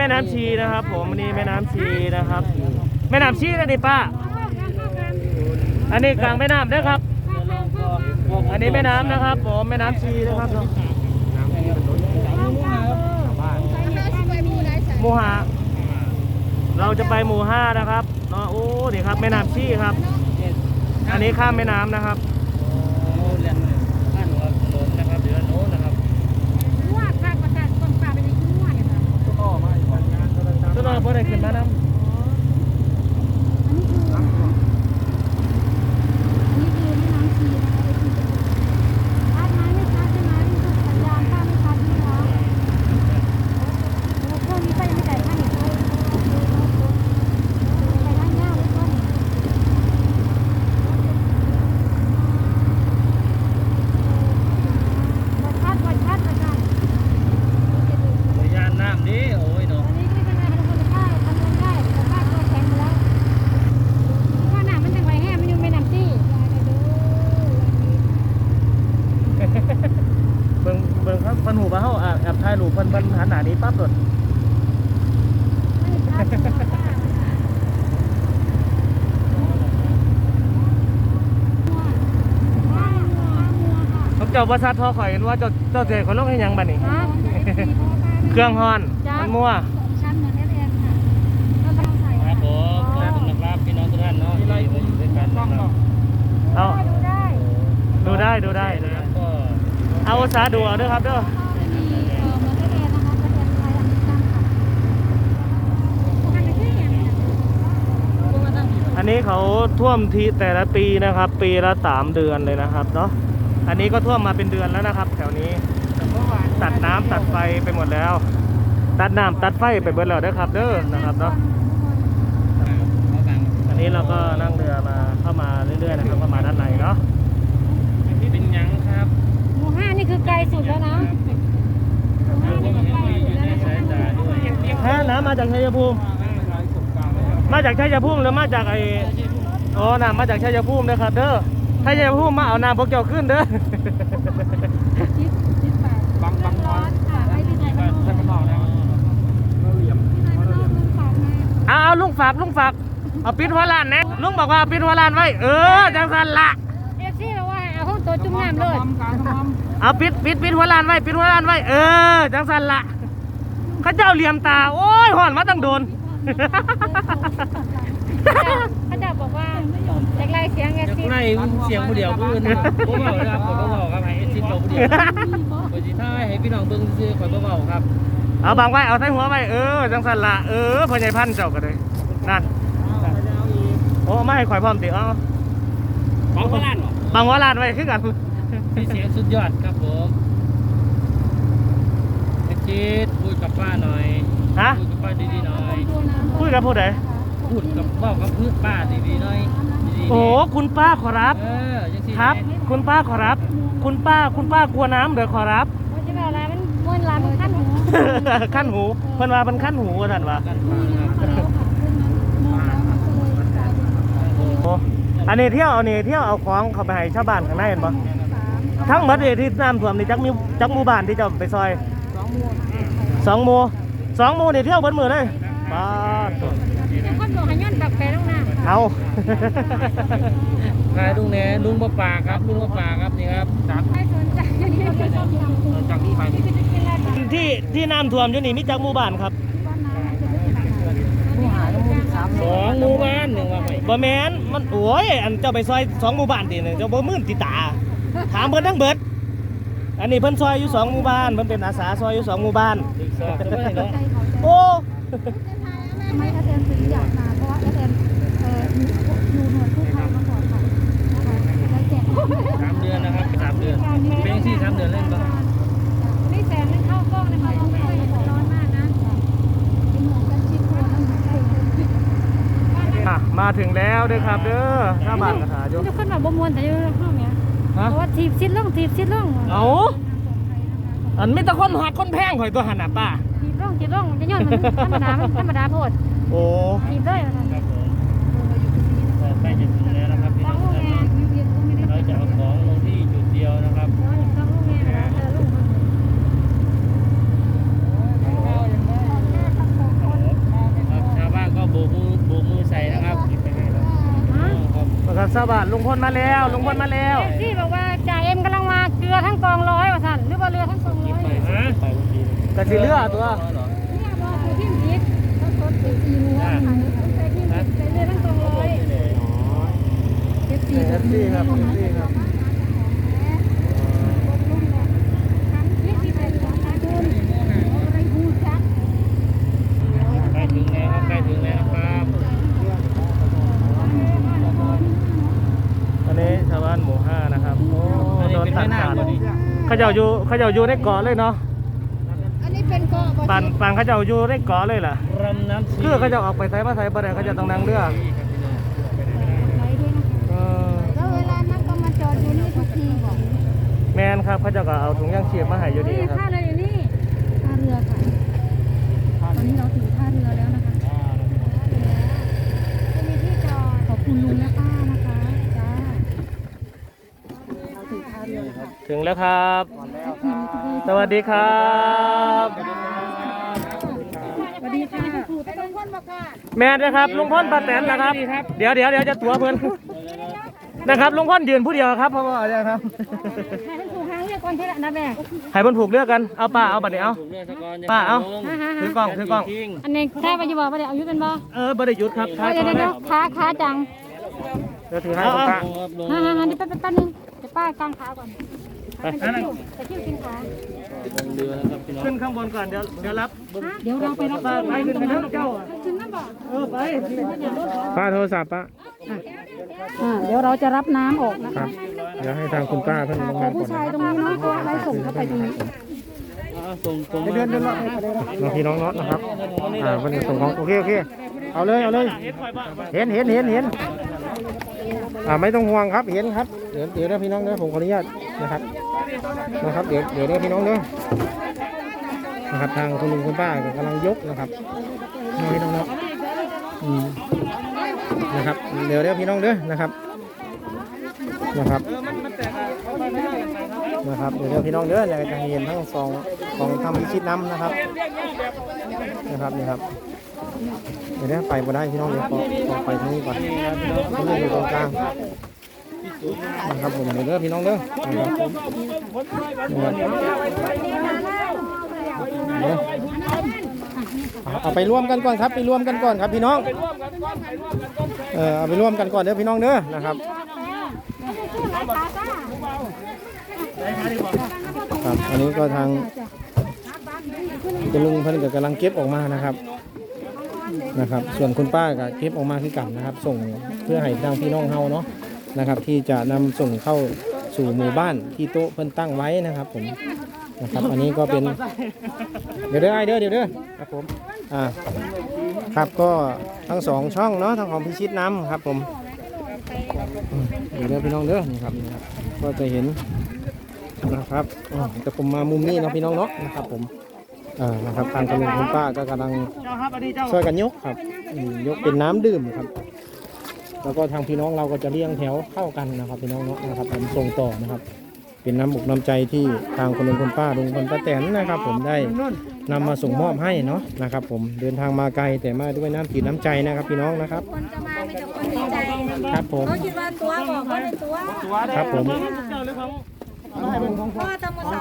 แม่น้ำชีนะครับ ผมอันนี้แม่น้ำชีนะครับ แม่น้ำชีนะดิป้า อันนี้กลางแม่น้ำนะครับ อันนี้แม่น้ำนะครับ ผมแม่น้ำชีนะครับหมู่ห้าเราจะไปหมู่ห้านะครับเนาะโอ้นี่ครับแม่น้ำชีครับ อันนี้ข้ามแม่น้ำนะครับก็เราพอได้ขึ้นมาน้ำ ยานน้ำดิโอ้ยเนาะ เบิ่งเบิ่งครับเพิ่นหูว่าเฮาแอบแอบถ่ายรูปเพิ่นเพิ่นหันหน้านี้ปั๊บโดด เขาเจ้าบ่ซัดทอข่อยเห็นว่าเจ้าเจ้าเสกคนลงให้หยังบัดนี้เครื่องฮ้อนมันมั่วชั้นเหมือนแอดแอนค่ะแล้วต้องใส่ครับผมขอบคุณนะครับพี่น้องทุกท่านเนาะที่มาอยู่ด้วยกันนะครับเอาดูได้ดูได้ดูได้ดูได้ ก็เอาภาษาดูเอาเด้อครับเด้อมีเอ่อเหมือนแอดแอนนะคะแอดแอนไทยอันนี้ตั้งค่ะทำไปที่อย่างนี้อันนี้เขาท่วมทีแต่ละปีนะครับ ปีละสามเดือนเลยนะครับเนาะ อันนี้ก็ท่วมมาเป็นเดือนแล้วนะครับ แถวนี้ ตัดน้ำตัดไฟไปหมดแล้ว ตัดน้ำตัดไฟไปเบิดแล้วเด้อครับ เด้อนะครับเนาะเขาบังอันนี้เราก็นั่งเรือมาเข้ามาเรื่อยๆนะครับเข้ามาด้านในเนาะเป็นหยังครับหมู่ห้านี่คือไกลสุดแล้วนะหมู่ห้านี่คือไกลสุดแล้วนะคะสายตาด้วยฮะน้ำมาจากชัยภูมิมาจากชัยภูมิหรือมาจากไอ้อ๋อน้ำมาจากชัยภูมินะครับเด้อ ถ้าชัยภูมิมาเอาน้ำพวกเจ้าขึ้นเด้อชิดชิดไปบังบังร้อนค่ะไม่เป็นไรไม่ท่านเป็นก็ไรบอกแล้วเหลี่ยมไม่เป็นไรลุงฝากมาเอาเอาลุงฝากลุงฝากเอาปิดหัวลานนะลุงบอกว่าปิดหัวลานไว้ เออจังสันละเอฟซีบอกว่าเอาห้องตัวจุ่มน้ำเลยเอาปิดปิดปิดหัวลานไว้ปิดหัวลานไว้เออจังสันละข้าเจ้าเหลี่ยมตา โอ้ยห่อนมาตั้งโดน เสียงแออยากซีไล่เสียงผู้เดียวผู้อื่นผมบอกนะครับผมก็บอกครับให้เอซิดบอกผู้เดียวคนที่ท้ายให้พี่น้องเบิ่งซื้อคอยก็บอกครับเอาบังไว้เอาใส่หัวไว้เออจังสันละเออพ่อใหญ่พันธุ์เจ้าก็เลยนั่นโอ้ไม่ให้ข่อยพร้อมติเอาของโคราชเหรอบังหัวลานไว้คือกันพี่เสียงสุดยอดครับผมเอซิดพูดกับป้าหน่อยฮะพูดกับป้าดีๆหน่อยคุยกับผู้ใดพูดกับบอกกับพืชป้าดีๆหน่อย ดีๆโอ้คุณป้าขอรับ เออจังสิครับ คุณป้าขอรับ คุณป้าคุณป้ากลัวน้ำเดี๋ยวขอรับมันจะแบบอะไรมันม้วนลายมันขั้นหูขั้นหูเพิ่นว่าเป็นขั้นหูว่าท่านว่ากันป้านะครับโอ้อันนี้เที่ยวเอานี่เที่ยวเอาของเข้าไปให้ชาวบ้านข้างในเห็นบ่ทั้งหมดนี่ที่น้ำท่วมนี่จักมีจักหมู่บ้านที่เจ้าไปซอยสองหมู่สองหมู่นี่เที่ยวเบิดมือเลย ป้าดตัวจะคนบอกให้ย้อนกลับไปตรงน้ำเอานายลุงแหน่ลุงป้าป่าครับลุงป้าป่าครับนี่ครับจากไม่สนใจจากนี้ไปที่ที่น้ำท่วมอยู่นี่มีจักหมู่บ้านครับสองหมู่บ้านหนึ่งว่าไปบ่แม่นมันโอ้ยอันเจ้าไปซอยสองหมู่บ้านติเนี่ยเจ้าบ่มื่นติตา ถามเพิ่นทั้งเบิด อันนี้เพิ่นซอยอยู่สองหมู่บ้านเพิ่นเป็นอาสาซอยอยู่สองหมู่บ้านศึก ษาจะไม่เนาะโอ้ไม่แอดเอ็นถึงอยากมาเพราะว่าแอดเอ็นเอ่ออยู่หน่วยกู้ภัยมาก่อนค่ะนะคะแล้วแจกสามเดือนนะครับสามเดือนเป็นที่สามเดือนเล่นปะนี่แสงเข้ากล้องนะคะต้องไปร้อนมากนะเป็นหมวกกันชิดตัวนั่นใส่อะมาถึงแล้วเด้อครับเด้อหน้าบ้านกระถาอยู่ทุกคนแบบบ่มวนแต่อยู่ห้องเนี้ยฮะเพราะว่าทีบชิดล่องทีบชิดล่องเอาอันมีแต่คนหักคนแพงข่อยตัวหันน่ะป้า ร่องจีร่องจะย้อนมันธรรมดามันธรรมดาโพดโอ้ถียมัน ครับผมก็ใกล้จะถึงแล้วนะครับพี่น้องครับเราจะเอาของลงที่จุดเดียวนะครับครับชาวบ้านก็โบกมือโบกมือใส่นะครับครับนะครับสวัสดีลุงพลมาแล้วลุงพลมาแล้ว ที่บอกว่าจ่าเอ็มกำลังมาเกลือทั้งกองร้อยว่าสั่นหรือว่าเรือทั้งกองร้อย ไปไป เมื่อกี้กระสีเลือตัวบอกคือที่มิดเขาต้นเอซีนัวค่ะใส่ที่มิดใส่เรือทั้งกองร้อยเอฟซีเอฟซีครับเอฟซีครับ ใกล้ถึงแล้วครับใกล้ถึงแล้วครับ อันนี้ชาวบ้านหมู่ห้านะครับ โอ้อันนี้โดนเป็นตัแม่ดนาขาคดพอดี เขาเจ้าอยู่เขาเจ้าอยู่ในเกาะเลยเนาะอันนี้เป็นเกาะบ่ปันปันเขาเจ้าอยู่ในเกาะเลยล่ะรำน้ำชีคือเขาเจะออกไปไทยมาไทยบ่ได้เขาเจะต้องนั่งเรือเออแล้วเวลานั้นก็มาจอดอยู่นี่ทุกทีบอกแมนครับเขาเจ้าก็เอาถุงยางชีพมาให้อยู่ดีครับ ท่าเรืออยู่นี่ท่าเรือค่ะ ตอนนี้เราถึงท่าเรือแล้วนะคะ จะมีที่จอดขอบคุณลุงและป้านะคะจ้าเราถึงท่าเรือแล้วค่ะ ถึงแล้วครับ สวัสดีครับ สวัสดีค่ะถูกไปต้องพ่นบอกค่ะ แมนนะครับลุงพ่นป้าแตนนะครับ เดี๋ยวเดี๋ยวเดี๋ยวจะตัวเพิ่นนะครับลุงพ่นยืนผู้เดียวครับเพราะว่าอะไรครับให้ท่านถูกหางเรียกก่อนเท่านั้นนะแม่ให้เพิ่นผูกเลือกกันเอาป้าเอาบัดนี้เอาถูกเลือกสะกอนป้าเอาลงถือกล้องถือกล้องคิงอันนี้แท้ไปอยู่บอกว่าเดี๋ยวอายุเป็นบ่เออบ่ได้หยุดครับท้ายเดี๋ยวก่อนเดี๋ยวเลยขาขาจังเดี๋ยวถือให้ป้าลงครับลงฮ่าฮ่าฮ่านี่แป๊บแป๊บนึงเดี๋ยวป้ากางขาก่อน จะคิ้วจะคิ้วกินขาลงเรือแล้วครับพี่น้องขึ้นข้างบนก่อนเดี๋ยวเดี๋ยวรับเดี๋ยวเราไปรับป้าไปขึ้นไปแล้วเจ้าขึ้นน้ำบ่เออไปป้าโทรศัพท์ป้าอ่าเดี๋ยวเราจะรับน้ำออกนะครัคะบเดี๋ยวให้ทางคุณป้าเพิ่นค่ะลงขอมาก่ผู้อนชายตรงนี้เนาะเพราะว่าเราส่งเข้าไปตรงนี้อ่าส่งส่งมาเดือนเดือนละน้องพี่น้องเนาะนะครับอ่าเพิ่นจะส่งของโอเคโอเคเอาเลยเอาเลยเห็นเห็นเห็นเห็นอ่าไม่ต้องห่วงครับเห็นครับเดี๋ยวเดี๋ยวนะพี่น้องเด้อผมขออนุญาตนะครับ นะครับ เดี๋ยวเดี๋ยวเด้พี่น้องเด้อนะครับทางคุณลุงคุณป้ากำลังยกนะครับน้องพี่น้องเนาะนะครับ เดี๋ยวเด้อพี่น้องเด้อนะครับนะครับนะครับเดี๋ยวเดี๋ยวพี่น้องเด้ออยากจะเห็นทั้งสองของทำพิชิตน้ำนะครับนะครับนี่ครับเดี๋ยวเดี๋ยวไปมาได้พี่น้องเดี๋ยวขอไปทางนี้ก่อนนี่อยู่ตรงกลาง นะครับผมเด้อพี่น้องเด้อนะครับผมเอาเอาไปร่วมกันก่อนครับไปร่วมกันก่อนครับพี่น้องเออเอาไปร่วมกันก่อนเด้อพี่น้องเด้อนะครับครับอันนี้ก็ทางคุณลุงเพิ่นก็กำลังเก็บออกมานะครับนะครับ ส่วนคุณป้าก็เก็บออกมาคือกันนะครับ ส่งเพื่อให้ทางพี่น้องเฮาเนาะ นะครับ ที่จะนำส่งเข้าสู่หมู่บ้านที่โต๊ะเพิ่นตั้งไว้นะครับ ผมนะครับ อันนี้ก็เป็น เดี๋ยวเด้อไอเด้อเดี๋ยวเด้อครับผมอ่าครับก็ทั้งสองช่องเนาะทั้งของพิชิตน้ำครับ ผมเดี๋ยวเด้อพี่น้องเด้อนี่ครับนี่ครับ ก็จะเห็นนะครับแต่ผมมามุมนี้นะพี่น้องเนาะนะครับผมอ่านะครับทางคุณลุงคุณป้าก็กำลังช่วยกันยกครับ ยกเป็นน้ำดื่มครับ แล้วก็ทางพี่น้องเราก็จะเรียงแถวเข้ากันนะครับพี่น้องเนาะนะครับผมส่งต่อนะครับ เป็นน้ำบุกน้ำใจที่ทางคุณลุงคุณป้าลุงคนป้าแตนนะครับ ผมได้นำมาส่งมอบให้เนาะนะครับ ผมเดินทางมาไกลแต่มาด้วยน้ำจิตน้ำใจนะครับพี่น้องนะครับ คนจะมาไม่แต่คนดีใจครับผม เขาคิดว่าตัวบอกว่าในตัว ครับผม พ่อตำมือเสา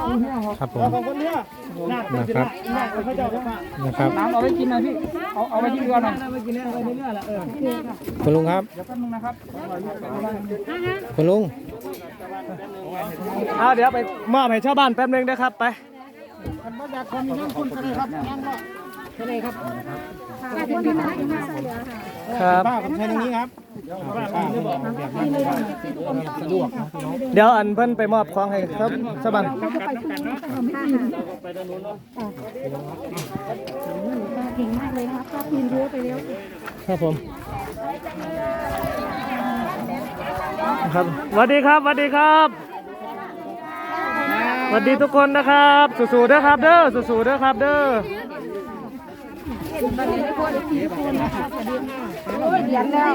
ครับผมนะครับนะครับน้ำเอาไว้กินหน่อยพี่เอาเอาไว้ที่เรือหน่อยคุณลุงครับคุณลุงเอาเดี๋ยวไปมอบให้ชาวบ้านแป๊บนึงนะครับไปครับ เดี๋ยวอันเพิ่นไปมอบของให้ครับชาวบ้านเก่งมากเลยนะคะป้าปีนรั้วไปแล้วครับผมครับสวัสดีครับสวัสดีครับสวัสดีทุกคนนะครับ สู้ๆด้อครับ เด้อสู้ๆด้อครับ เด้อ เดียนแล้ว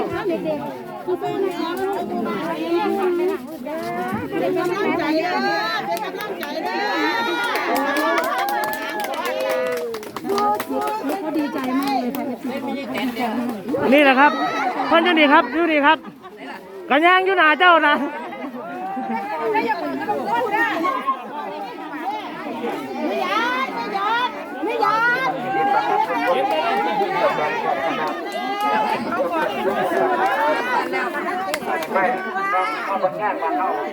คุณแม่นะคะเป็นกำลังใจเด้อเป็นกำลังใจเด้อเขาดีใจมากเลยค่ะเอฟซีเขาดีใจนี่แหละครับเพิ่นยู่นี่ครับยู่นี่ครับกันย่างอยู่หนาเจ้านะ ไม่ยอมไม่ยอมไม่ยอม กำลังใจตลอดเลย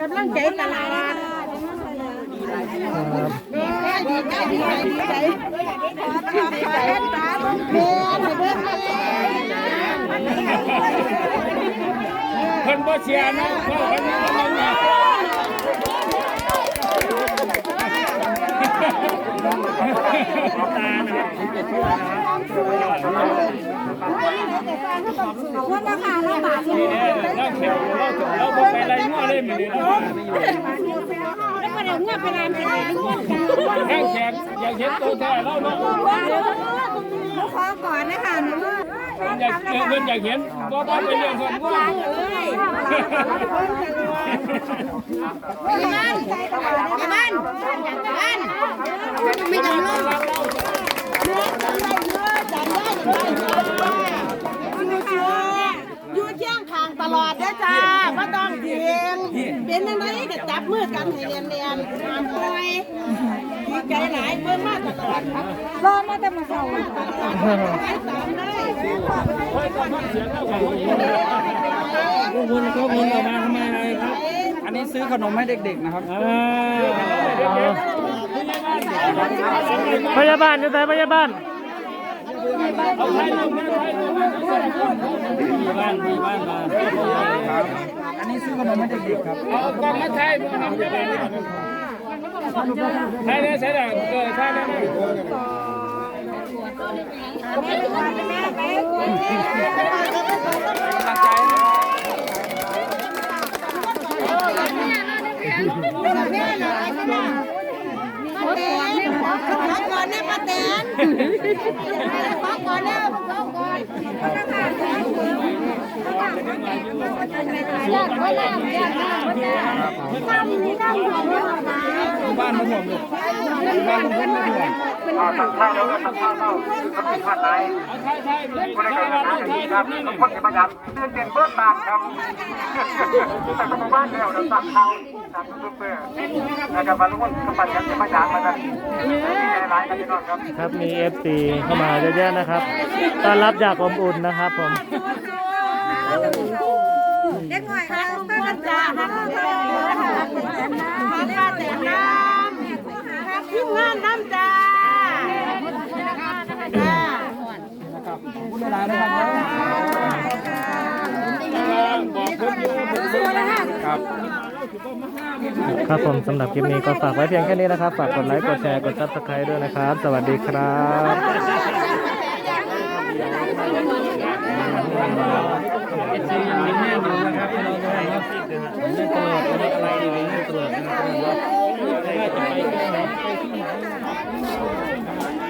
กำลังใจตลอดดีใจดีใจดีใจดีใจขอขอเล่นตาเบิ้งเพลงให้เบิ้งเพลงเพิ่นบ่เสียนะเพราะเพิ่น กำลังมาขอบคุณนะคะรับาทนี้เราแถวเราเราบ่ไปไรงัวเลยมื้อนี้เราแล้วก็เดี๋ยวเงียบไปนานไปเลยทุกคนแข้งแขกอยากเห็นตัวแท้เราเนาะขอก่อนนะคะหนู อยากเพิ่อนอยากเห็นบ่บ่ไปเลี้ยงคนงัวบ้านบ้านบ้านไม่ต้องลงอยู่เที่ยงทางตลอดเด้อจ้าก็ต้องเทียงเป็นยังไง จับมือกันให้เรียนเรียนๆห้ามปล่อยดีใจหลายเบิ่งมาตลอดครับรอมาแต่มาเช้ามาตลอดให้ตามเลยพวกคุณพวกคุณออกมาทำไมอะไรครับ อันนี้ซื้อขนมให้เด็กๆนะครับอ่าพยาบาลจะไหนพยาบาลมีบ้านมีบ้านมาอัน นี้ซื้อขนมให้เด็กๆครับเอากองมาใช้บ่นำจะได้ใช้ได้ใช้ได้เออใช้ได้ขอก่อนนะป้าแตนขอก่อนนะขอก่อน อยากว่าอยากอยากทำนี่ทำของเรามาบ้านมาห่วงลูกบ้านผมเพิ่นมาห่วงเอาใช้ใช้ใช้ใช้ว่าเราใช้แบบนี้นี่คนที่ประหยัดเดือนเดือนเบิดบาทครับแต่ก็มาบ้านเดียวเราสั่งทางสั่งซุปเปอร์นะครับมาลุงกำปั้นกันจะมาจากมาจากหลายกันที่นอนครับครับมี FC เข้ามาเยอะแยะนะครับต้อนรับจากอบอุ่นนะครับผม เด็กหน่อยค่ะป้าจ้าค่ะป้าแตนน้ำป้าแตนน้ำทีมงานน้ำจ้าจ้าขอบคุณหลายๆนะครับบอกเพิ่นอยู่ครับครับผมสำหรับคลิปนี้ก็ฝากไว้เพียงแค่นี้นะครับ ฝากกดไลค์ กดแชร์ กด subscribe ด้วยนะครับ สวัสดีครับ ลอดนะครับอะไรอยู่เล่นตลอดนะครับว่าจะไปที่ไหนไปที่ไหน